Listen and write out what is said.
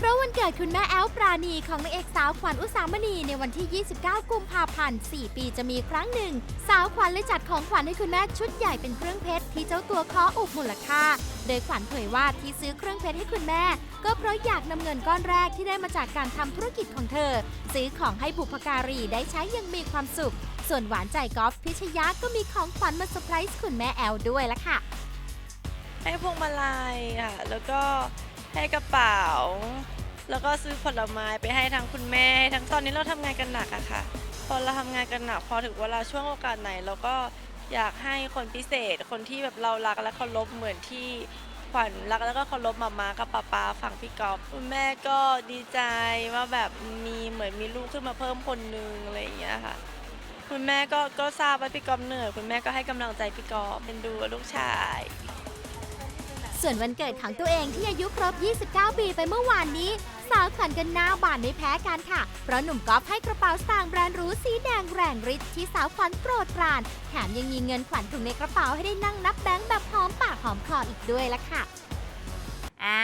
เพราะวันเกิดคุณแม่แอลปราณีของนางเอกสาวขวัญอุสามณีในวันที่ 29 กุมภาพันธ์4ปีจะมีครั้งหนึ่ง สาวขวัญเลยจัดของขวัญให้คุณแม่ชุดใหญ่เป็นเครื่องเพชรที่เจ้าตัวขออุบมูลค่า โดยขวัญเผยว่าที่ซื้อเครื่องเพชรให้คุณแม่ ก็เพราะอยากนำเงินก้อนแรกที่ได้มาจากการทำธุรกิจของเธอ ซื้อของให้บุพการีได้ใช้ยังมีความสุข ส่วนหวานใจกอล์ฟพิชยาก็มีของขวัญมาเซอร์ไพรส์คุณแม่แอลด้วยละค่ะให้พวงมาลัยอะแล้วก็ ให้กระเป๋า แล้วก็ซื้อผลไม้ไปให้ทั้งคุณแม่ ทั้งตอนนี้เราทำงานกันหนักอะค่ะ พอเราทำงานกันหนักพอถึงเวลาช่วงโอกาสไหนเราก็อยากให้คนพิเศษ คนที่แบบเรารักและเคารพเหมือนที่ขวัญรักแล้วก็เคารพมาม่ากับป๊าป๊าฝั่งพี่กอฟคุณแม่ก็ดีใจว่าแบบมีเหมือนมีลูกขึ้นมาเพิ่มคนนึงอะไรอย่างเงี้ยค่ะ คุณแม่ก็ก็ทราบว่าพี่กอฟเหนื่อยคุณแม่ก็ให้กำลังใจพี่กอฟเป็นดูลูกชาย ส่วนวันเกิดของตัวเองที่อายุครบ 29 ปีไปเมื่อวานนี้ สาวขวัญกันหน้าบานไม่แพ้กันค่ะ เพราะหนุ่มก๊อฟให้กระเป๋าสตางค์แบรนด์หรู้สีแดงแรงฤทธิ์ที่สาวขวัญโปรดปราน แถมยังมีเงินขวัญถุงในกระเป๋าให้ได้นั่งนับแบงค์แบบหอมปากหอมคออีกด้วยล่ะค่ะ